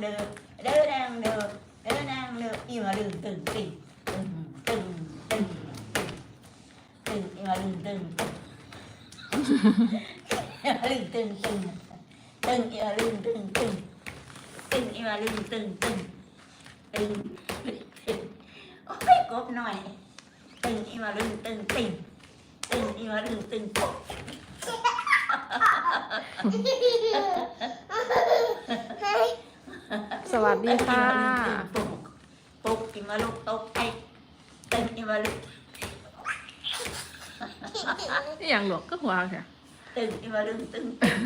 เด้อเด้อนางเด้อเด้อนางเด้ออีมาลืมตึงตึงตึงตึงตึงตึงอีมาลืมตึงตึงอีมาลืม ตึงตึงตึงอีมาลืมตึงตึงตึงอีมาลืมตึงตึงตึงตึงโอ้ยกบหน่อยตึงอีมาลืมตึงปุ๊บสวัสดีค่ะปุ๊บปุ๊บอีมาลุกตกไอ้ตึงอีมาลุกนี่อย่างหลวกก็หัวค่ะตึงอีมาลุกตึงตึง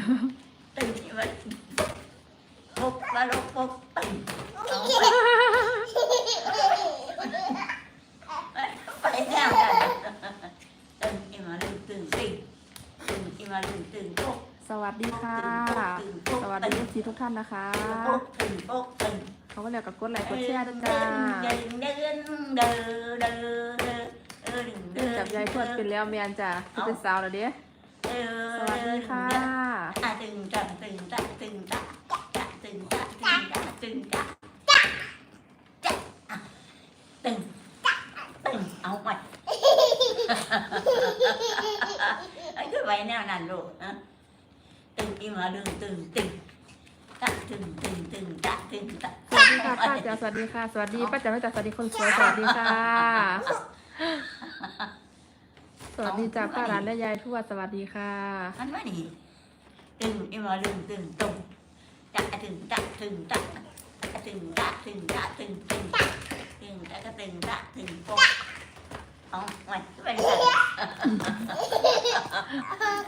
ตึงอีมาลุกปุ๊บมาลุกปุ๊บตึงไปแล้วกันตึงอีมาลุกตึงตึงตึงอีมาลุกตึงปุ๊บ สวัสดีค่ะ สวัสดีทีทุกท่านนะคะเขาก็เรียกกับกดไลค์กดแชร์ด้วยจ้าเดินเดินเดินเดินเดินเดินเดินจับยายทวดเป็นแล้วเมียนจ้ะเป็นสาวแล้วเด้เดินสวัสดีค่ะตึงจังตึงจังตึงจังจังตึงจังตึงจังตึงจังจังอะตึงตึงเอาไปไอ้คือไว้แนวนั้นลูก มาดึงตึงตึงจังตึงตึงตึงจังตึงจังสวัสดีค่ะป้าจ๋าสวัสดีค่ะสวัสดีป้าจ๋าแม่จ๋าสวัสดีคนสวยสวัสดีค่ะ สวัสดีจ้าป้าหลานและยายทวดสวัสดีค่ะมันว่านี่ตึงอีมาดึงตึงตรงจักตึงจักตึงจักตึงจักตึงจักตึงตึงตึงจักตึงจักตึงโป๊ะเอาไว้ไปสั่น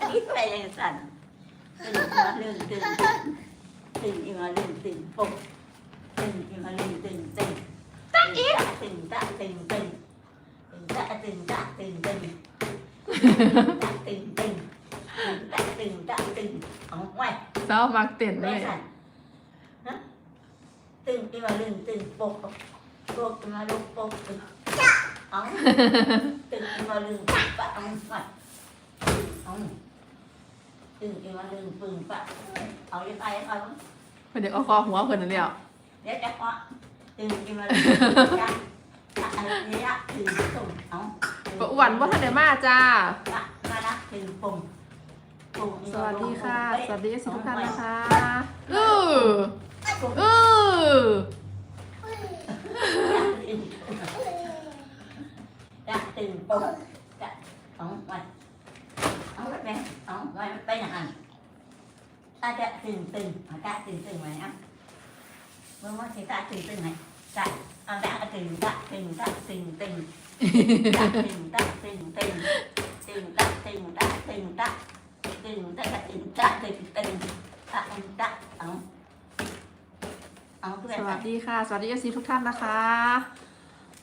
อันนี้ไปสั่น ตึงอีมาดึงตึงตึงอีมาดึงตึงโป๊ะตึงอีมาดึงตึงตึงตึงจักตึงจักตึงตึงตึงจักตึงจักตึงตึงตึงตึงตึงตึงตึงตึงเอาไว้สาวมักเต้นเลไม่ยสั่นฮะตึงอีมาลึงตึงปกปกอีมาลุกปกตึงเอาตึงอีมาลึงปะเอาไว้เอา ตึงอีมาลึงปึงปะเอาไปไปเอาเพิ่นเดี๋ยวเอาคอหัวเพิ่นนั่นแหล้วเดี๋ยวจะเคาะตึงอีมาลึงจ้ะอะไรเนี่ยตึงตุ่มเอาป้าอ้วนว่าท่านได้มาจ้ามามาละตึงปุ่มปุ่มสวัสดีค่ะ สวัสดีสิทุกท่านนะคะเออือปุ่มอือจะตื่นปุ๊บจะเอาไว้เอาไว้ไปเอาไว้ไปไหน ta จะ ตื่นตื่นเอา ta ตื่นตื่นไว้นะเมื่อว่าที่ ta ตื่นตื่นไหนจะเอา ta ตื่น ta ตื่น ta ตื่นตื่น ta ตื่น ta ตื่นตื่นตื่น ta ตื่น ta ตื่น ta ตื่น ta ตื่น ta ตื่นตื่น ta ตื่น ta เอาเอาเพื่อนสวัสดีค่ะ สวัสดีเอฟซีทุกท่านนะคะ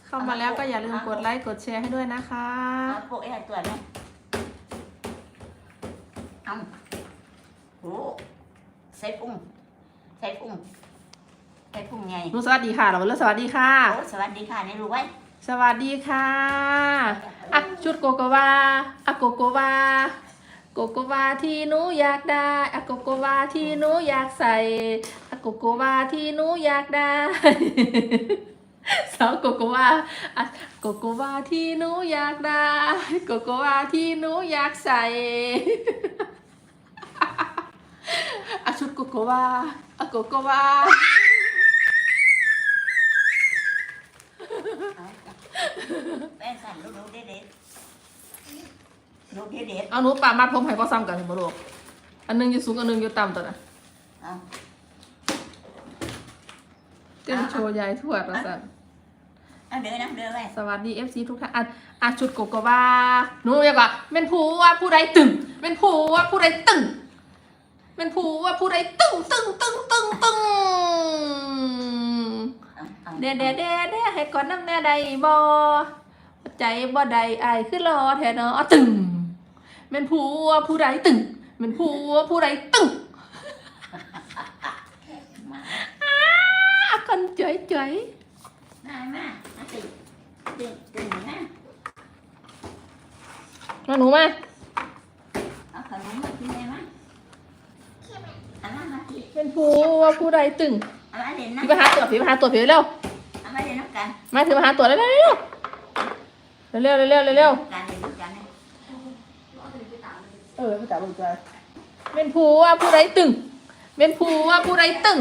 เข้ามาแล้วก็อย่าลืมกดไลค์กดแชร์ให้ด้วยนะคะเอาพวกไอ้ตัวนี้เอาโอ้ ใส่ปุ้งใส่ปุ้งใส่ปุ้งไงหนูสวัสดีค่ะเราเริ่มสวัสดีค่ะ โอ้สวัสดีค่ะนี่รู้ไว้สวัสดีค่ะอะชุดโกโกวาอะโกโกวาโกโกวาที่หนูอยากได้อะโกโกวาที่หนูอยากใส่อะโกโกวาที่หนูอยากได้ สาวโกโกวาอะโกโกวาที่หนูอยากได้โกโกวาที่หนูอยากใส่อะ ชุดโกโกวาอะโกโกวาแม่สั่นลูกๆเด็ดๆลูกเด็ดเอาหนูป่ามัดผมให้พ่อซ้ำกันเห็นบ่ลูกอันหนึงอยู่สูงอันหนึงอยู่ต่ำตัวน่ะๆเอาเต้นโชว์ยายทวดว่าสั่นเอาเดินนะเดินไปสวัสดี FC ทุกท่านอะอะชุดโกโกวาหนูเรียกว่าเป็นผู้ว่าผู้ใดตึงเป็นผู้ว่าผู้ใดตึง เป็นผู้ว่าผู้ใดตึงตึงตึงตึงตึงเอาเอาเด้เด้เด้เด้ให้ก่อนน้ำแน่ใดบ่ใจบ่ใดอายคือรอแท้เนาะตึงเป็นผู้ว่าผู้ใดตึงเป็นผู้ว่าผู้ใดตึงมาอะคนจ๋อยจ๋อยมามามาตื่นตื่นตื่นนะมาหนูมาเอา เป็นผู้ว่าผู้ใดตึงพี่มาหาตัวพี่มาหาตัวพี่เร็วมาเล่นนกันมาถึงมาหาตัวเร็วเร็วเร็วเร็วเร็วเร็วการเล่นน้ำกันเนี่ยเออพี่ตาบอกว่าเป็นผู้ว่าผู้ใดตึงเป็นผู้ว่าผู้ใดตึง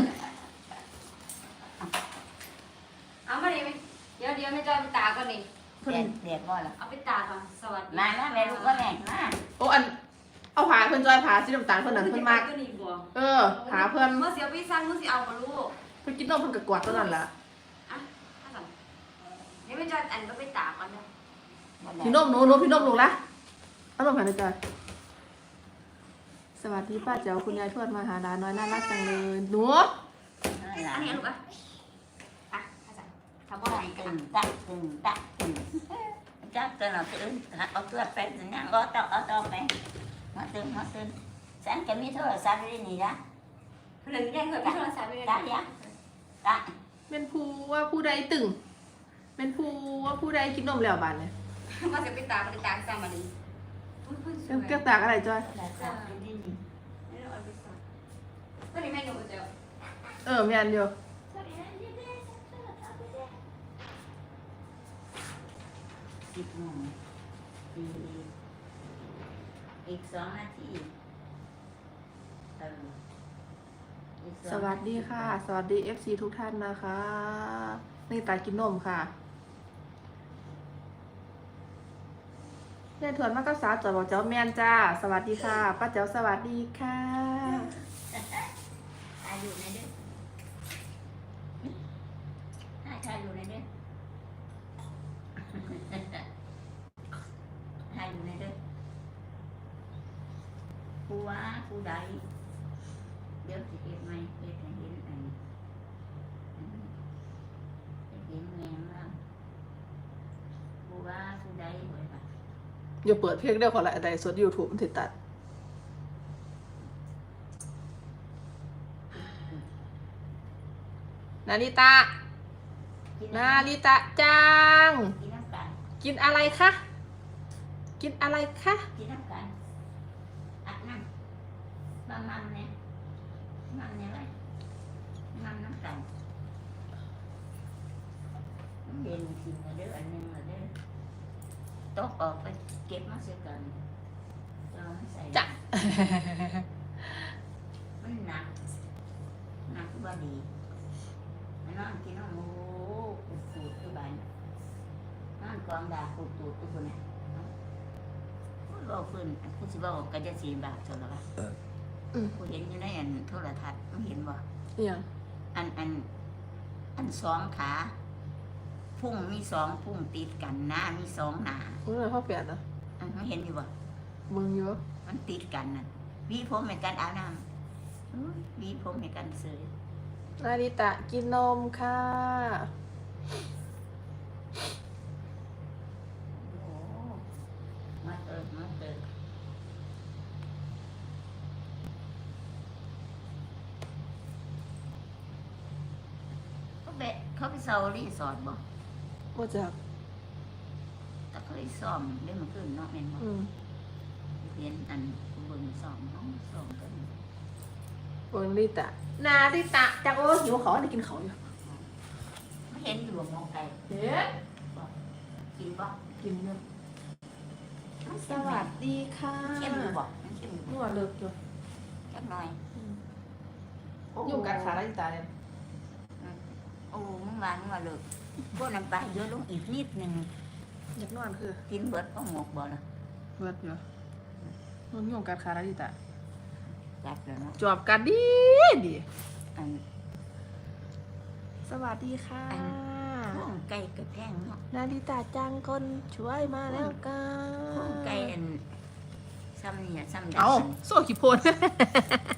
เอามาดิเดี๋ยวเดี๋ยวไม่จอยไปตากก่อนนี่เพิ่นเรียกว่าล่ะเอาไปตากก่อนสวัสดีมามาแม่ลูกก็แม่มาโอ้อันเอาผาเพิ่นจอยผาสีน้ำตาลเพิ่นนั่นเพิ่นมากก็นี่บัว เออผาเพิ่นเมื่อเสียวพี่สั่งเมื่อสิเอามาลูกเพิ่นกินนมเพิ่นก็กวาดตัวนั้นล่ะอะถ้าสั่งเดี๋ยวไม่จอยอันก็ไปตากก่อนนะพี่นมหนูหนูพี่นมลูกละเอานมผ่านเลยจ้ะสวัสดีป้าเจ้าคุณยายทวดมาหาหลานน้อยน่ารักจังเลยหนูอันนี้ลูกอะอะถ้าสั่งทำบ่บ่ได้ได้ตึงตักตึงตักตึงจักตัวเราตึงเอาตัวไปตึงยังก็ต้องเอาตัวไปมาตึงมาตึง ฉันก็มีโทรศัพท์อยู่ในนี่นะเพื่งยังเพื่อไปโทรศัพท์ไปเลยได้ยังได้เป็นผู้ว่าผู้ใดตึงเป็นผู้ว่าผู้ใดกินนมแล้วบานเลยมาจะไปตามไปตามซ้ำมาดิเกือบตากอะไรจ้อยเออมีอันเดียวสิบโมงอีกสองนาที เอออีกองสวัสดีค่ะ สวัสดี FC ทุกท่านนะคะ นี่ตากินนมค่ะเล่นถวนมากกับสาวจอยบอกเจ้าแมนจ้า สวัสดีค่ะ ป้าเจ้าสวัสดีค่ะอายุในเด้อให้ชายอยู่ในเด้อให้อยู่ในเด้อกูว่ากูใดเดี๋ยวสิเห็นไหมเห็นให้เห็นอันนี้อันนี้เห็นแมงแล้วกูว่ากูใดเว้ยป่ะ อย่าเปิดเพลงเดียวขอละแต่สดยูทูบมันติดตัดนาริตะนาริตะจัง กินอะไรคะ กินอะไรคะกินน้ำกันอัดน้ำมามันเนี่ยมันเนี่ยไรมันน้ำกันเย็นกินมาเด้ออันนึงเด้อ ตกออกไปเก็บมาเสียก่อนจะเอามาใส่จ้ะ มันหนักหนักบ่ดีมันนอนกินน้ำหมูปูดปูดตัวบานนอนกองดาปูดปูดตัวคนเนี่ยบอกเพิ่นผู้สิบอกก็จะสีบาทเท่าไหร่วะอืมผู้เห็นอยู่ในอันโทรทัศน์ไม่เห็นบ่เนี่ยงอันอันอันสองขา พุ่งมีสองพุ่งติดกันหน้ามีสองหน้ามึงเลยพ่อเปลี่ยนนะอันไม่เห็นอยู่บ่มึงเยอะมันติดกันน่ะวีผมเหมือนกันอาบน้ำอุ๊ยวีผมเหมือนกันเสยนาริตะกินนมค่ะ โอ้มาเติมมาเติมเขาไปเขาไปเซารีสอร์ทบ่ ว่าจากแต่เคยซ้อมเล่นมาขึ้นเนาะแม่นบ่อืมเรียนอันเบิ่งซ้อมน้องซ้อมกันโอ้ยนาริตะนาริตะจังโอ้หิวเขาได้กินเขาอยู่ไม่เห็นอยู่หมองไก่เฮ้ยกินบ่กินเยอะสวัสดีค่ะเข้มอยู่บ่มันเข้มอยู่นวดเลิกอยู่จักหน่อยโอ้อยู่กันขานาริตะเนี่ยโอ้มึงว่ามึงว่าเลิก พวกน้ำปลาเยอะลงอีกนิดหนึงอยากนวดคือกินเบิดก็หมกบ่ล่ะเบิดอยู่มึงอยู่กันขานาริตะจัดแล้วเนาะจอบกันดีดีอันสวัสดีค่ะพวกไก่กระแพงเนาะนาริตาจังคนช่วยมาแล้วกัพวกนไก่อันซ้ำนี่ซ้ำได้เอาโซ่ขีโพนอ่าเ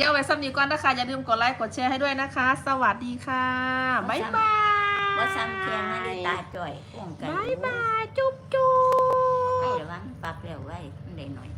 ดี๋ยวเอาไว้ซ้ำนี้ก่อนนะคะ อย่าลืมกดไลค์กดแชร์ให้ด้วยนะคะ สวัสดีค่ะบ๊ายบายบ่ซ้ำเทียงนาฬิตาจ่อยพวกไก่บ๊ายบายจุ๊บจุ๊บให้ระวังปากแล้วไว้มันได้หน่อย